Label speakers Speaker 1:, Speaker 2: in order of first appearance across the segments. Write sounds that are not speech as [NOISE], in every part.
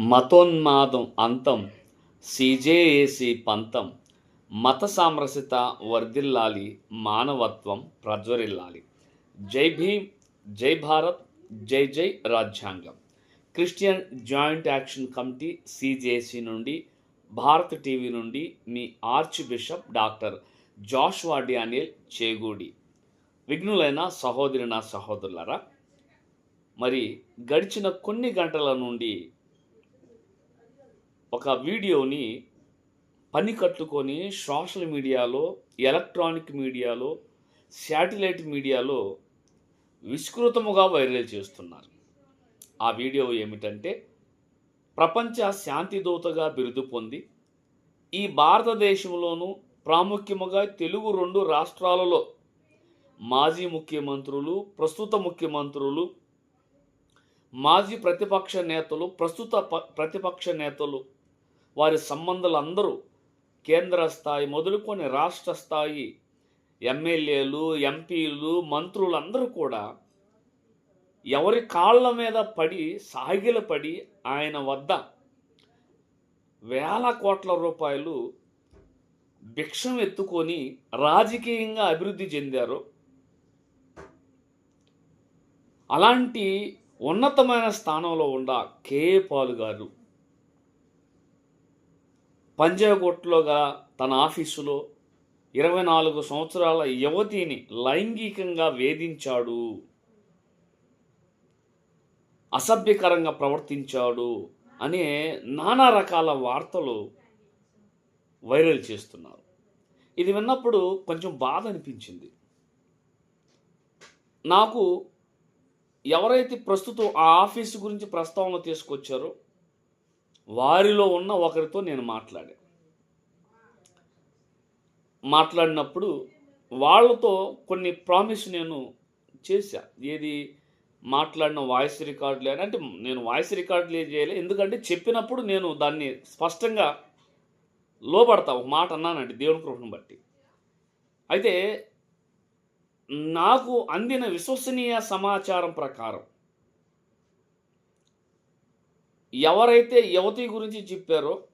Speaker 1: మతోన్మాదం అంతం సిజేఏసి పంతం మత సామరస్యత వర్ధిల్లాలి మానవత్వం ప్రజ్వరిల్లాలి. జై భీమ్ జై భారత్ జై జై రాజ్యాంగం. Christian joint action committee CJC నుండి భారత్ టీవీ నుండి మీ archbishop doctor Joshua Daniel Chegudi. విఘ్నులైన సహోదరి నా సహోదరులరా మరి గడిచిన కొన్ని గంటల నుండి ఒక వీడియోని పని కట్టుకొని సోషల్ మీడియాలో ఎలక్ట్రానిక్ మీడియాలో శాటిలైట్ మీడియాలో విస్తృతముగా వైరల్ చేస్తున్నారు. ఆ వీడియో ఏమిటంటే ప్రపంచ శాంతి దూతగా బిరుదు పొంది ఈ భారతదేశంలోనూ ప్రాముఖ్యముగా తెలుగు రెండు రాష్ట్రాలలో మాజీ ముఖ్యమంత్రులు ప్రస్తుత ముఖ్యమంత్రులు మాజీ ప్రతిపక్ష నేతలు ప్రస్తుత ప- ప్రతిపక్ష నేతలు వారి సంబంధాలందరూ కేంద్ర స్థాయి మొదలుకొని రాష్ట్ర స్థాయి ఎమ్మెల్యేలు ఎంపీలు మంత్రులందరూ కూడా ఎవరి కాళ్ళ మీద పడి సాగిలపడి ఆయన వద్ద వేల కోట్ల రూపాయలు భిక్షం ఎత్తుకొని రాజకీయంగా అభివృద్ధి చెందారు. అలాంటి ఉన్నతమైన స్థానంలో ఉన్న కే పాల్ గారు పంజాగుట్లోగా తన ఆఫీసులో ఇరవై నాలుగు సంవత్సరాల యువతిని లైంగికంగా వేధించాడు. అసభ్యకరంగా ప్రవర్తించాడు అనే నానా రకాల వార్తలు వైరల్ చేస్తున్నారు. ఇది విన్నప్పుడు కొంచెం బాధ అనిపించింది. నాకు ఎవరైతే ప్రస్తుతం ఆ ఆఫీసు గురించి ప్రస్తావన తీసుకొచ్చారో వారిలో ఉన్న ఒకరితో నేను మాట్లాడే. మాట్లాడినప్పుడు వాళ్ళతో కొన్ని ప్రామిస్ నేను చేశా. ఏది? మాట్లాడిన వాయిస్ రికార్డులు అని అంటే నేను వాయిస్ రికార్డులు ఏం చేయలే. ఎందుకంటే చెప్పినప్పుడు నేను దాన్ని స్పష్టంగా లోపడతా ఒక మాట అన్నానండి దేవుని కృపను బట్టి. అయితే నాకు అందిన విశ్వసనీయ సమాచారం ప్రకారం ఎవరైతే యువతి గురించి చెప్పారో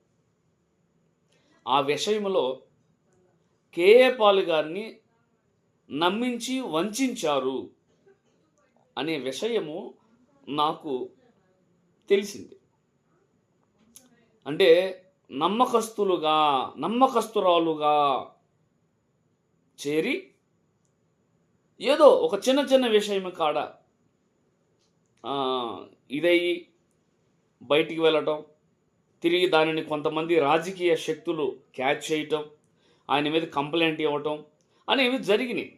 Speaker 1: ఆ విషయంలో కేఏ పాల్ గారిని నమ్మించి వంచారు అనే విషయము నాకు తెలిసింది. అంటే నమ్మకస్తులుగా నమ్మకస్తురాలుగా చేరి ఏదో ఒక చిన్న చిన్న విషయం కాడ ఇదయ్యి బయటికి వెళ్ళటం తిరిగి దానిని కొంతమంది రాజకీయ శక్తులు క్యాచ్ చేయటం ఆయన మీద కంప్లైంట్ ఇవ్వటం అనేవి జరిగినాయి.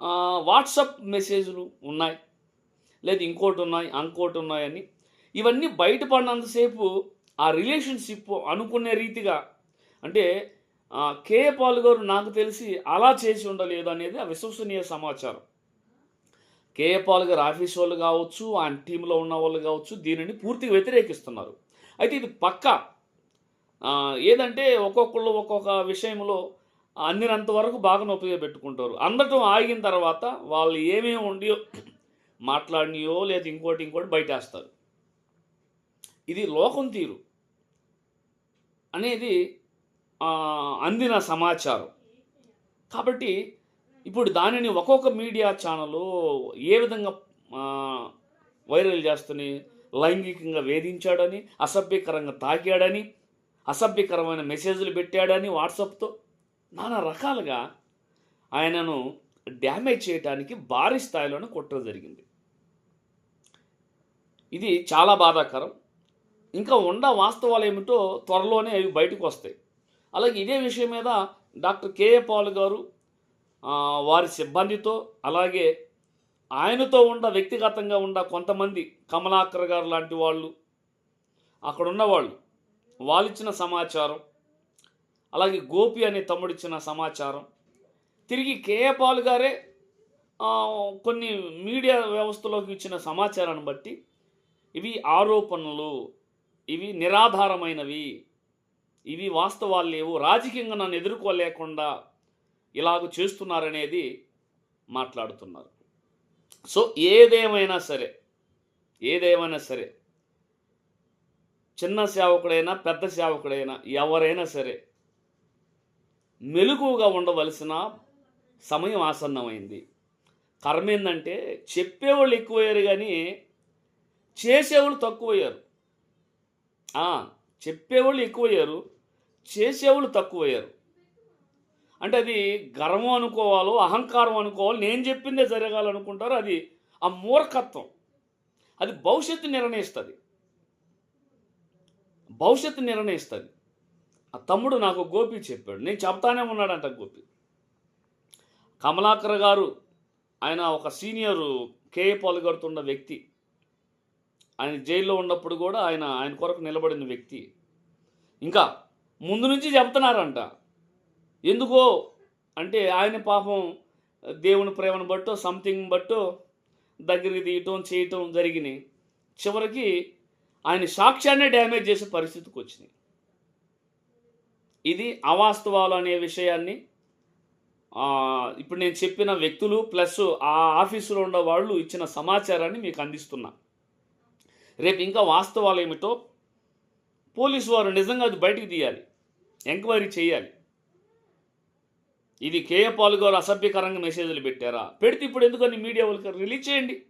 Speaker 1: వాట్సప్ వాట్సాప్ మెసేజ్లు ఉన్నాయి లేదు ఇంకోటి ఉన్నాయి అంకోటి ఉన్నాయని. ఇవన్నీ బయటపడినంతసేపు ఆ రిలేషన్షిప్ అనుకునే రీతిగా అంటే కే కేఏ పాల్ గారు నాకు తెలిసి అలా చేసి ఉండలేదు అనేది ఆ విశ్వసనీయ సమాచారం. కేఏ పాల్ గారు ఆఫీస్ వాళ్ళు కావచ్చు ఆయన టీంలో ఉన్న వాళ్ళు కావచ్చు దీనిని పూర్తిగా వ్యతిరేకిస్తున్నారు. అయితే ఇది పక్క. ఏదంటే ఒక్కొక్కళ్ళు ఒక్కొక్క విషయంలో అందినంత వరకు బాగా ఉపయోగపెట్టుకుంటారు. అందటం ఆగిన తర్వాత వాళ్ళు ఏమేమి ఉండియో [CLEARS THROAT] మాట్లాడినయో లేదా ఇంకోటి ఇంకోటి బయటేస్తారు. ఇది లోకం తీరు అనేది అందిన సమాచారం. కాబట్టి ఇప్పుడు దానిని ఒక్కొక్క మీడియా ఛానల్ ఏ విధంగా వైరల్ చేస్తూనే లైంగికంగా వేధించాడని అసభ్యకరంగా తాకాడని అసభ్యకరమైన మెసేజ్లు పెట్టాడని వాట్సాప్తో నానా రకాలుగా ఆయనను డ్యామేజ్ చేయడానికి భారీ స్థాయిలోనే కుట్ర జరిగింది. ఇది చాలా బాధాకరం. ఇంకా ఉండ వాస్తవాలు ఏమిటో త్వరలోనే అవి బయటకు వస్తాయి. అలాగే ఇదే విషయం మీద డాక్టర్ కేఏ పాల్ గారు వారి సిబ్బందితో అలాగే ఆయనతో ఉండ వ్యక్తిగతంగా ఉండ కొంతమంది కమలాకర్ గారు లాంటి వాళ్ళు అక్కడ ఉన్నవాళ్ళు వాళ్ళు ఇచ్చిన సమాచారం అలాగే గోపి అనే తమ్ముడిచ్చిన సమాచారం. తిరిగి కేఏపాల్ గారే కొన్ని మీడియా వ్యవస్థలోకి ఇచ్చిన సమాచారాన్ని బట్టి ఇవి ఆరోపణలు ఇవి నిరాధారమైనవి ఇవి వాస్తవాలు లేవు. రాజకీయంగా నన్ను ఎదుర్కోలేకుండా ఇలాగ చేస్తున్నారనేది మాట్లాడుతున్నారు. సో ఏదేమైనా సరే ఏదేమైనా సరే చిన్న సేవకుడైనా పెద్ద సేవకుడైనా ఎవరైనా సరే మెలకువగా ఉండవలసిన సమయం ఆసన్నమైంది. కర్మ ఏంటంటే చెప్పేవాళ్ళు ఎక్కువయ్యారు కానీ చేసేవాళ్ళు తక్కువయ్యారు. చెప్పేవాళ్ళు ఎక్కువయ్యారు చేసేవాళ్ళు తక్కువయ్యారు. అంటే అది గర్వం అనుకోవాలో అహంకారం అనుకోవాలో నేను చెప్పిందే జరగాలనుకుంటారు అది ఆ మూర్ఖత్వం. అది భవిష్యత్తు నిర్ణయిస్తుంది. భవిష్యత్తు నిర్ణయిస్తుంది. ఆ తమ్ముడు నాకు గోపి చెప్పాడు. నేను చెప్తానే ఉన్నాడంట గోపి. కమలాకర్ గారు ఆయన ఒక సీనియర్ కేఏ పాల్గొడుతున్న వ్యక్తి. ఆయన జైల్లో ఉన్నప్పుడు కూడా ఆయన ఆయన కొరకు నిలబడిన వ్యక్తి. ఇంకా ముందు నుంచి చెప్తున్నారంట. ఎందుకో అంటే ఆయన పాపం దేవుని ప్రేమను బట్టో సంథింగ్ బట్టో దగ్గరికి తీయటం చేయటం జరిగినాయి చివరికి ఆయన సాక్ష్యాన్ని డ్యామేజ్ చేసే పరిస్థితికి వచ్చింది. ఇది అవాస్తవాలు అనే విషయాన్ని ఇప్పుడు నేను చెప్పిన వ్యక్తులు ప్లస్ ఆ ఆఫీసులో ఉన్న వాళ్ళు ఇచ్చిన సమాచారాన్ని మీకు అందిస్తున్నా. రేపు ఇంకా వాస్తవాలు ఏమిటో పోలీసు వారు నిజంగా అది బయటికి తీయాలి. ఎంక్వైరీ చేయాలి. ఇది కేఏ పాల్ గారు అసభ్యకరంగా మెసేజ్లు పెట్టారా? పెడితే ఇప్పుడు ఎందుకని మీడియా వాళ్ళకి రిలీజ్ చేయండి.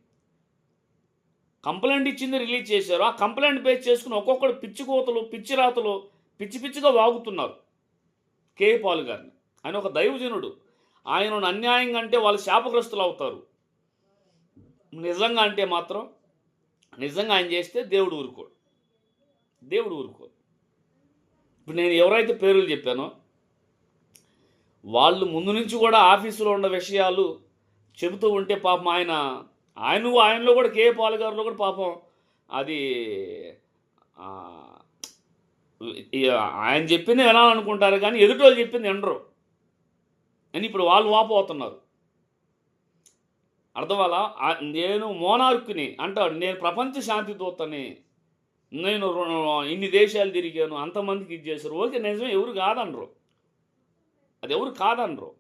Speaker 1: కంప్లైంట్ ఇచ్చింది రిలీజ్ చేశారు. ఆ కంప్లైంట్ బేస్ చేసుకుని ఒక్కొక్కడు పిచ్చి కోతలు పిచ్చి రాతలు పిచ్చి పిచ్చిగా వాగుతున్నారు కేఏ పాల్ గారిని. ఆయన ఒక దైవజనుడు. ఆయనను అన్యాయంగా అంటే వాళ్ళు శాపగ్రస్తులు అవుతారు. నిజంగా అంటే మాత్రం నిజంగా ఆయన చేస్తే దేవుడు ఊరుకోడు. దేవుడు ఊరుకోడు. ఇప్పుడు నేను ఎవరైతే పేర్లు చెప్పానో వాళ్ళు ముందు నుంచి కూడా ఆఫీసులో ఉన్న విషయాలు చెబుతూ ఉంటే పాపం ఆయన ఆయన ఆయనలో కూడా కే. పాల్ గారిలో కూడా పాపం అది ఆయన చెప్పింది వినాలనుకుంటారు కానీ ఎదుటి వాళ్ళు చెప్పింది వినరు. అని ఇప్పుడు వాళ్ళు వాపోతున్నారు. అర్థం వల్ల నేను మోనార్క్ని అంటాడు నేను ప్రపంచ శాంతి దూతని నేను ఇన్ని దేశాలు తిరిగాను అంతమందికి ఇది చేశారు. ఓకే నిజమే ఎవరు కాదనరు. అది ఎవరు కాదనరు.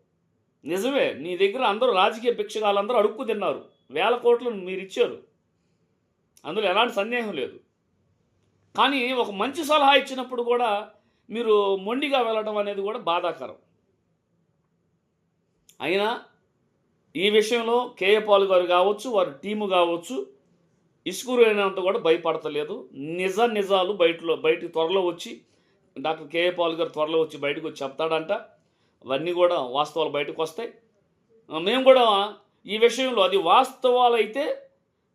Speaker 1: నిజమే నీ దగ్గర అందరూ రాజకీయ భిక్షగాలందరూ అడుక్కు తిన్నారు. వేల కోట్లు మీరు ఇచ్చారు. అందులో ఎలాంటి సందేహం లేదు. కానీ ఒక మంచి సలహా ఇచ్చినప్పుడు కూడా మీరు మొండిగా వెళ్ళడం అనేది కూడా బాధాకరం. అయినా ఈ విషయంలో కేఏపాల్ గారు కావచ్చు వారి టీము కావచ్చు ఇసుకురైనంత అయినంత కూడా భయపడతలేదు. నిజ నిజాలు బయటలో బయటికి త్వరలో వచ్చి డాక్టర్ కేఏపాల్ గారు త్వరలో వచ్చి బయటకు వచ్చి చెప్తాడంట. అవన్నీ కూడా వాస్తవాలు బయటకు వస్తాయి. మేము కూడా ఈ విషయంలో అది వాస్తవాలు అయితే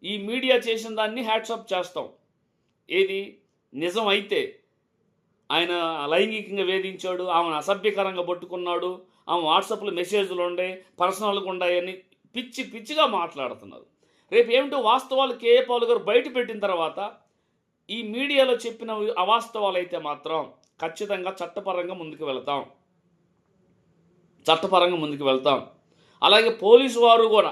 Speaker 1: ఈ మీడియా చేసిన దాన్ని హ్యాట్సప్ చేస్తాం. ఏది? నిజం అయితే ఆయన లైంగికంగా వేధించాడు ఆమెను అసభ్యకరంగా పట్టుకున్నాడు ఆమె వాట్సాప్లో మెసేజ్లు ఉండే పర్సనల్గా ఉన్నాయని పిచ్చి పిచ్చిగా మాట్లాడుతున్నారు. రేపు ఏమిటో వాస్తవాలు కేఏ పాల్ గారు బయట పెట్టిన తర్వాత ఈ మీడియాలో చెప్పిన అవాస్తవాలు అయితే మాత్రం ఖచ్చితంగా చట్టపరంగా ముందుకు వెళతాం. చట్టపరంగా ముందుకు వెళ్తాం. అలాగే పోలీసు వారు కూడా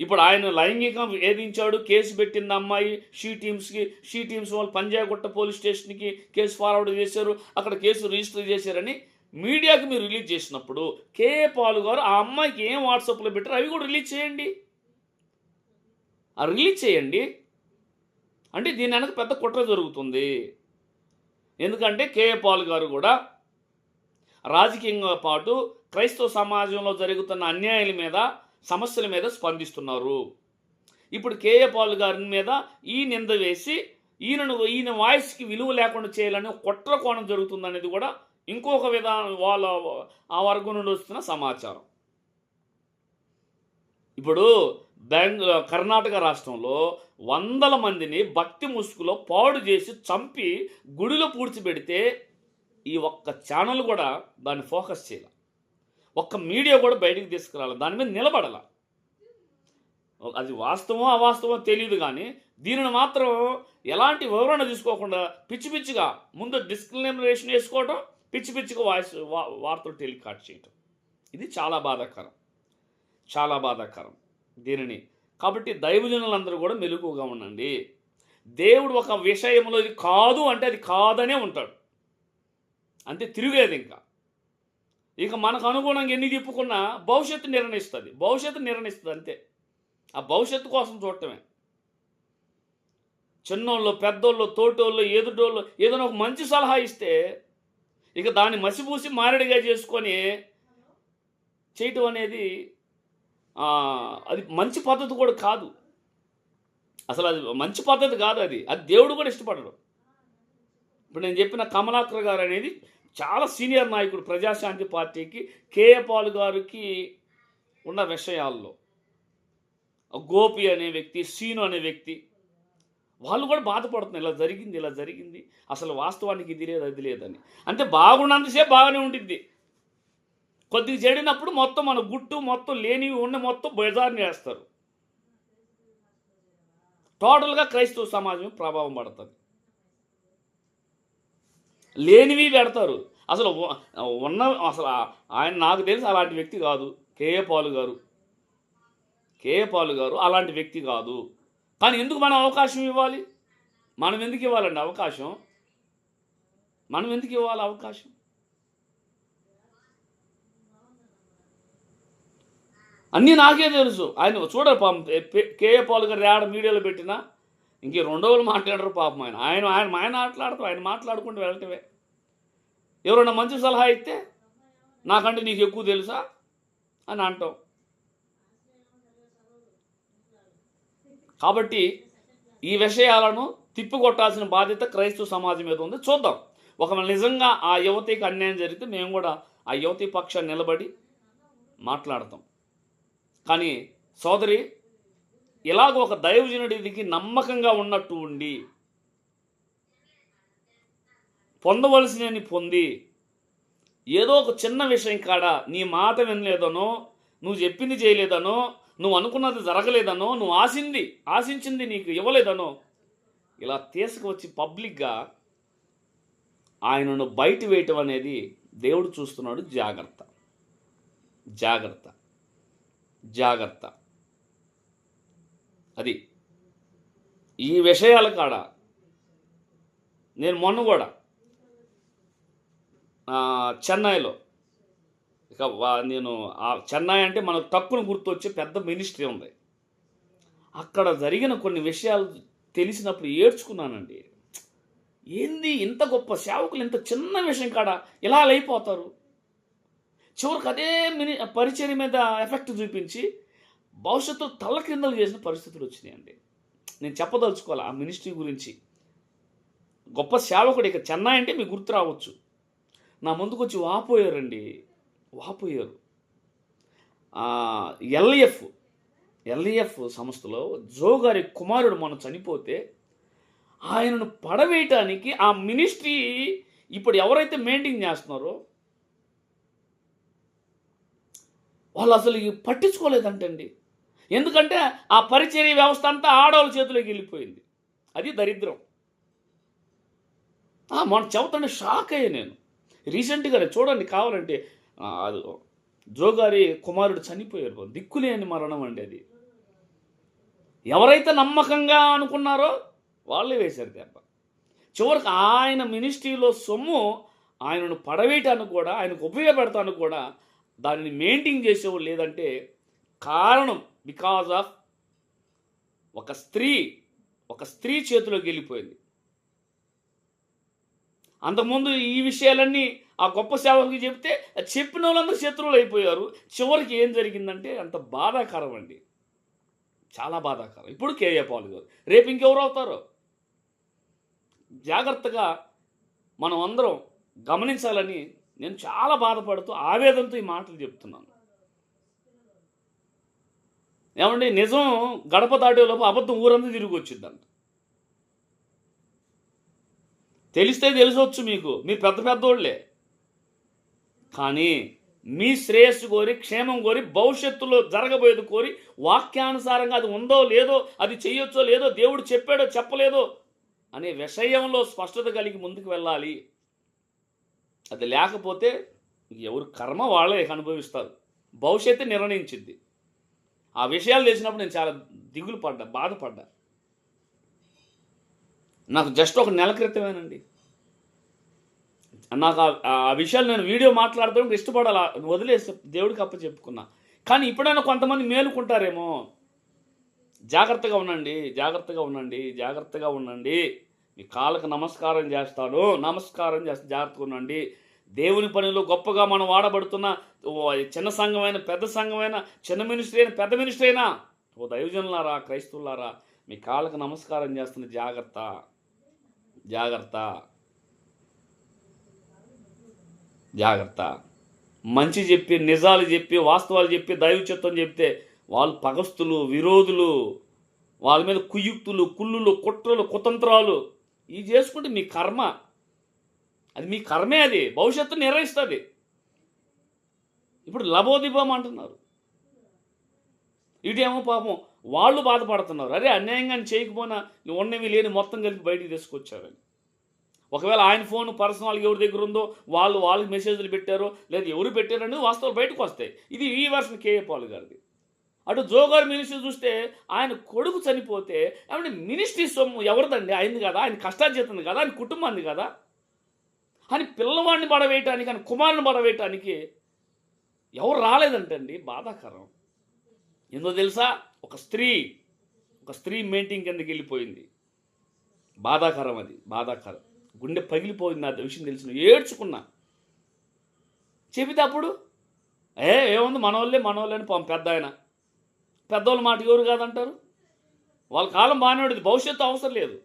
Speaker 1: ఇప్పుడు ఆయన లైంగికం వేధించాడు కేసు పెట్టింది అమ్మాయి షీ టీమ్స్కి షీ టీమ్స్ వాళ్ళు పంజాగుట్ట పోలీస్ స్టేషన్కి కేసు ఫార్వర్డ్ చేశారు అక్కడ కేసు రిజిస్టర్ చేశారని మీడియాకి మీరు రిలీజ్ చేసినప్పుడు కే పాలు గారు ఆ అమ్మాయికి ఏం వాట్సాప్లో పెట్టారు అవి కూడా రిలీజ్ చేయండి. ఆ రిలీజ్ చేయండి. అంటే దీని వెనక పెద్ద కుట్ర జరుగుతుంది. ఎందుకంటే కే పాల్ గారు కూడా రాజకీయంగా పాటు క్రైస్తవ సమాజంలో జరుగుతున్న అన్యాయాల మీద సమస్యల మీద స్పందిస్తున్నారు. ఇప్పుడు కేఏ పాల్ గారి మీద ఈ నింద వేసి ఈయనను ఈయన వాయిస్కి విలువ లేకుండా చేయాలని కుట్ర కోణం జరుగుతుందనేది కూడా ఇంకొక విధానం వాళ్ళ ఆ వర్గం నుండి వస్తున్న సమాచారం. ఇప్పుడు బెంగ కర్ణాటక రాష్ట్రంలో వందల మందిని భక్తి ముసుగులో పాడు చేసి చంపి గుడిలో పూడ్చిపెడితే ఈ ఒక్క ఛానల్ కూడా దాన్ని ఫోకస్ చేయాలి. ఒక్క మీడియా కూడా బయటికి తీసుకురాలి. దాని మీద నిలబడాల. అది వాస్తవం అవాస్తవమో తెలియదు కానీ దీనిని మాత్రం ఎలాంటి వివరణ తీసుకోకుండా పిచ్చి పిచ్చిగా ముందు డిస్క్రిమినేషన్ వేసుకోవటం పిచ్చి పిచ్చిగా వాయిస్ వా- వార్తలు టెలికాస్ట్ చేయటం. ఇది చాలా బాధాకరం. చాలా బాధాకరం దీనిని. కాబట్టి దైవజనులందరూ కూడా మెలకుగా ఉండండి. దేవుడు ఒక విషయంలో ఇది కాదు అంటే అది కాదనే ఉంటాడు. అంతే తిరిగేది ఇంకా. ఇక మనకు అనుగుణంగా ఎన్ని తిప్పుకున్నా భవిష్యత్తు నిర్ణయిస్తుంది. భవిష్యత్తు నిర్ణయిస్తుంది అంతే. ఆ భవిష్యత్తు కోసం చూడటమే. చిన్నోళ్ళు పెద్దోళ్ళు తోటోళ్ళు ఎదుటోళ్ళు ఏదైనా ఒక మంచి సలహా ఇస్తే ఇక దాన్ని మసిపూసి మారడిగా చేసుకొని చేయటం అనేది అది మంచి పద్ధతి కూడా కాదు. అసలు అది మంచి పద్ధతి కాదు అది. అది దేవుడు కూడా ఇష్టపడడు. ఇప్పుడు నేను చెప్పిన కమలాకర్ గారు అనేది చాలా సీనియర్ నాయకుడు ప్రజాశాంతి పార్టీకి కేఏ పాల్ గారికి ఉన్న విషయాల్లో. గోపి అనే వ్యక్తి సీను అనే వ్యక్తి వాళ్ళు కూడా బాధపడుతున్నారు. ఇలా జరిగింది ఇలా జరిగింది. అసలు వాస్తవానికి ఇది లేదు అది లేదని. అంటే బాగున్నంతసేపు బాగానే ఉంటుంది కొద్దిగా చెడినప్పుడు మొత్తం మన గుట్టు మొత్తం లేనివి ఉన్న మొత్తం బజార్ని వేస్తారు. టోటల్గా క్రైస్తవ సమాజం ప్రభావం పడుతుంది. లేనివి పెడతారు. అసలు ఉన్న అసలు ఆయన నాకు తెలిసి అలాంటి వ్యక్తి కాదు. కేఏ పాలు గారు. కేఏ పాలు గారు అలాంటి వ్యక్తి కాదు. కానీ ఎందుకు మనం అవకాశం ఇవ్వాలి? మనం ఎందుకు ఇవ్వాలండి అవకాశం? మనం ఎందుకు ఇవ్వాలి అవకాశం? అన్నీ నాకే తెలుసు. ఆయన చూడ కేఏ పాలు గారు ఏడ మీడియాలో పెట్టినా ఇంకే రెండో వాళ్ళు మాట్లాడరు పాపం ఆయన. ఆయన ఆయన ఆయన మాట్లాడతారు ఆయన మాట్లాడుకుంటూ వెళ్ళటమే. ఎవరైనా మంచి సలహా ఇస్తే నాకంటే నీకు ఎక్కువ తెలుసా అని అంటాం. కాబట్టి ఈ విషయాలను తిప్పికొట్టాల్సిన బాధ్యత క్రైస్తవ సమాజం మీద ఉంది. చూద్దాం. ఒకవేళ నిజంగా ఆ యువతికి అన్యాయం జరిగితే మేము కూడా ఆ యువతి పక్షాన్ని నిలబడి మాట్లాడతాం. కానీ సోదరి ఇలాగ ఒక దైవజనుడికి నమ్మకంగా ఉన్నట్టు ఉండి పొందవలసినని పొంది ఏదో ఒక చిన్న విషయం కాడ నీ మాట వినలేదనో నువ్వు చెప్పింది చేయలేదనో నువ్వు అనుకున్నది జరగలేదనో నువ్వు ఆశింది ఆశించింది నీకు ఇవ్వలేదనో ఇలా తీసుకువచ్చి పబ్లిక్గా ఆయనను బయట వేయటం అనేది దేవుడు చూస్తున్నాడు జాగ్రత్త. జాగ్రత్త. జాగ్రత్త. అది. ఈ విషయాల కాడ నేను మొన్న కూడా చెన్నైలో ఇక నేను ఆ చెన్నై అంటే మనకు తక్కువ గుర్తొచ్చే పెద్ద మినిస్ట్రీ ఉంది. అక్కడ జరిగిన కొన్ని విషయాలు తెలిసినప్పుడు ఏడ్చుకున్నానండి. ఏంది ఇంత గొప్ప సేవకులు ఇంత చిన్న విషయం కాడ ఇలా అయిపోతారు? చివరికి అదే మిని పరిచయం మీద ఎఫెక్ట్ చూపించి భవిష్యత్తులో తల్ల క్రిందలు చేసిన పరిస్థితులు వచ్చినాయండి. నేను చెప్పదలుచుకోవాలి? ఆ మినిస్ట్రీ గురించి. గొప్ప సేవకుడు ఇక చెన్నై అంటే మీకు గుర్తు రావచ్చు. నా ముందుకు వచ్చి వాపోయారండి. వాపోయారు. ఎల్ఈఎఫ్ ఎల్ఈఎఫ్ సంస్థలో జో గారి కుమారుడు మనం చనిపోతే ఆయనను పడవేయటానికి ఆ మినిస్ట్రీ ఇప్పుడు ఎవరైతే మెయింటైన్ చేస్తున్నారో వాళ్ళు అసలు పట్టించుకోలేదంటండి. ఎందుకంటే ఆ పరిచర్య వ్యవస్థ అంతా ఆడవాళ్ళ చేతిలోకి వెళ్ళిపోయింది. అది దరిద్రం. మన మొన్న చెబుతుంటే షాక్ అయ్యా నేను. రీసెంట్గానే చూడండి కావాలంటే అది జోగారి కుమారుడు చనిపోయారు దిక్కులేని మరణం అండి అది. ఎవరైతే నమ్మకంగా అనుకున్నారో వాళ్ళే వేశారు దెబ్బ. చివరికి ఆయన మినిస్ట్రీలో సొమ్ము ఆయనను పడవేయటానికి కూడా ఆయనకు ఉపయోగపెడతాను కూడా దానిని మెయింటైన్ చేసేవాళ్ళు లేదంటే కారణం బికాజ్ ఆఫ్ ఒక స్త్రీ ఒక స్త్రీ చేతిలోకి వెళ్ళిపోయింది. అంతకుముందు ఈ విషయాలన్నీ ఆ గొప్ప సేవకుకి చెప్తే చెప్పిన వాళ్ళందరూ శత్రువులు అయిపోయారు. చివరికి ఏం జరిగిందంటే అంత బాధాకరం అండి. చాలా బాధాకరం. ఇప్పుడు కేఏ పాల్ గారు. రేపు ఇంకెవరు అవుతారు? జాగ్రత్తగా మనం అందరం గమనించాలని నేను చాలా బాధపడుతూ ఆవేదనతో ఈ మాటలు చెప్తున్నాను. ఏమండి నిజం గడప దాటేలోపు అబద్ధం ఊరంతా తిరిగి వచ్చిందంట. తెలిస్తే తెలిసొచ్చు మీకు మీ పెద్ద పెద్దోళ్ళే. కానీ మీ శ్రేయస్సు కోరి క్షేమం కోరి భవిష్యత్తులో జరగబోయేది కోరి వాక్యానుసారంగా అది ఉందో లేదో అది చేయొచ్చో లేదో దేవుడు చెప్పాడో చెప్పలేదో అనే విషయంలో స్పష్టత కలిగి ముందుకు వెళ్ళాలి. అది లేకపోతే ఎవరు కర్మ వాళ్ళే అనుభవిస్తారు. భవిష్యత్తు నిర్ణయించింది ఆ విషయాలు తెలిసినప్పుడు నేను చాలా దిగులు పడ్డా బాధపడ్డా. నాకు జస్ట్ ఒక నెల క్రితమేనండి. నాకు ఆ- ఆ విషయాలు నేను వీడియో మాట్లాడతానికి ఇష్టపడాలి వదిలేసి దేవుడికి అప్ప చెప్పుకున్నా. కానీ ఇప్పుడైనా కొంతమంది మేలుకుంటారేమో. జాగ్రత్తగా ఉండండి జాగ్రత్తగా ఉండండి జాగ్రత్తగా ఉండండి. మీ కాళ్ళకు నమస్కారం చేస్తాను నమస్కారం చేస్తా జాగ్రత్తగా ఉండండి. దేవుని పనిలో గొప్పగా మనం వాడబడుతున్న ఓ చిన్న సంఘమైన పెద్ద సంఘమైన చిన్న మినిస్ట్రీ అయినా పెద్ద మినిస్ట్రీ అయినా ఓ దైవజనులారా క్రైస్తవులారా మీ కాళ్ళకు నమస్కారం చేస్తున్న జాగ్రత్త. జాగ్రత్త. జాగ్రత్త. మంచి చెప్పి నిజాలు చెప్పి వాస్తవాలు చెప్పి దైవచిత్వం చెప్తే వాళ్ళు పగస్తులు విరోధులు వాళ్ళ మీద కుయుక్తులు కుళ్ళులు కుట్రలు కుతంత్రాలు ఇవి చేసుకుంటే మీ కర్మ అది మీ కర్మే అది. భవిష్యత్తు నిర్వహిస్తుంది ఇప్పుడు లబోదిబం అంటున్నారు. ఇటేమో పాపం వాళ్ళు బాధపడుతున్నారు. అరే అన్యాయంగా చేయకపోయినా నువ్వు ఉన్నవి లేని మొత్తం కలిపి బయటికి తీసుకొచ్చారని. ఒకవేళ ఆయన ఫోన్ పర్సనల్గా ఎవరి దగ్గర ఉందో వాళ్ళు వాళ్ళకి మెసేజ్లు పెట్టారో లేదా ఎవరు పెట్టారనేది వాస్తవాలు బయటకు వస్తాయి. ఇది ఈ వర్షన్ కేఏ పాల్ గారిది. అటు జోగారు మినిస్ట్రీ చూస్తే ఆయన కొడుకు చనిపోతే ఏమంటే మినిస్ట్రీ సొమ్ము ఎవరిదండి? అయింది కదా ఆయన కష్టాలు చేతుంది కదా ఆయన కుటుంబాన్ని కదా? అని పిల్లవాడిని పడవేయటానికి అని కుమారుని పడవేయటానికి ఎవరు రాలేదంటండి. బాధాకరం. ఎందుకు తెలుసా? ఒక స్త్రీ ఒక స్త్రీ మెయింటింగ్ కిందకి వెళ్ళిపోయింది. బాధాకరం అది బాధాకరం. గుండె పగిలిపోయింది ఆ విషయం తెలిసిన ఏడ్చుకున్నా. చెబితే అప్పుడు ఏ ఏముంది? మనోళ్ళే మనోళ్ళే అని పెద్ద ఆయన. పెద్దోళ్ళ మాట ఎవరు కాదంటారు? వాళ్ళ కాలం బాగానే ఉండేది. భవిష్యత్తు అవసరం లేదు.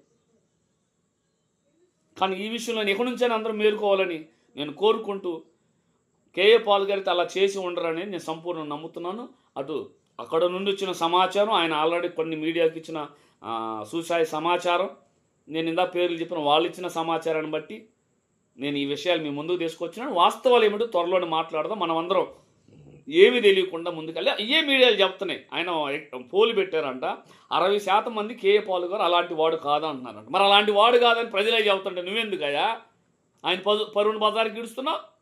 Speaker 1: కానీ ఈ విషయంలో ఎక్కడి నుంచైనా అందరూ మేలుకోవాలని నేను కోరుకుంటూ కేఏ పాల్ గారితో అలా చేసి ఉండరని నేను సంపూర్ణ నమ్ముతున్నాను. అటు అక్కడ నుండి వచ్చిన సమాచారం ఆయన ఆల్రెడీ కొన్ని మీడియాకి ఇచ్చిన సూసాయ సూసాయి సమాచారం నేను ఇందా పేర్లు చెప్పిన వాళ్ళు ఇచ్చిన సమాచారాన్ని బట్టి నేను ఈ విషయాలు మీ ముందుకు తీసుకొచ్చినాను. వాస్తవాలు ఏమిటో త్వరలోనే మాట్లాడదాం. మనం అందరం ఏమీ తెలియకుండా ముందుకెళ్ళి ఏ మీడియాలు చెప్తున్నాయి. ఆయన పోలు పెట్టారంట. అరవై శాతం మంది కేఏ పాల్ గారు అలాంటి వాడు కాదంటున్నారంట. మరి అలాంటి వాడు కాదని ప్రజలే చెబుతుంటే నువ్వెందుకయ్యా? ఆయన పరు పరువుని బజార్కి ఇడుస్తున్నావు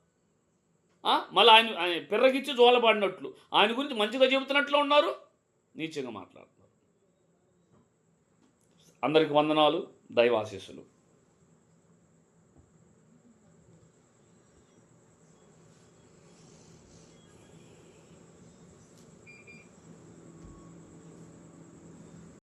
Speaker 1: మళ్ళీ ఆయన ఆయన పిర్రకిచ్చి జోలబడినట్లు ఆయన గురించి మంచిగా చెబుతున్నట్లు ఉన్నారు? నీచంగా మాట్లాడుతున్నారు. అందరికి వందనాలు. దైవాశీస్సులు.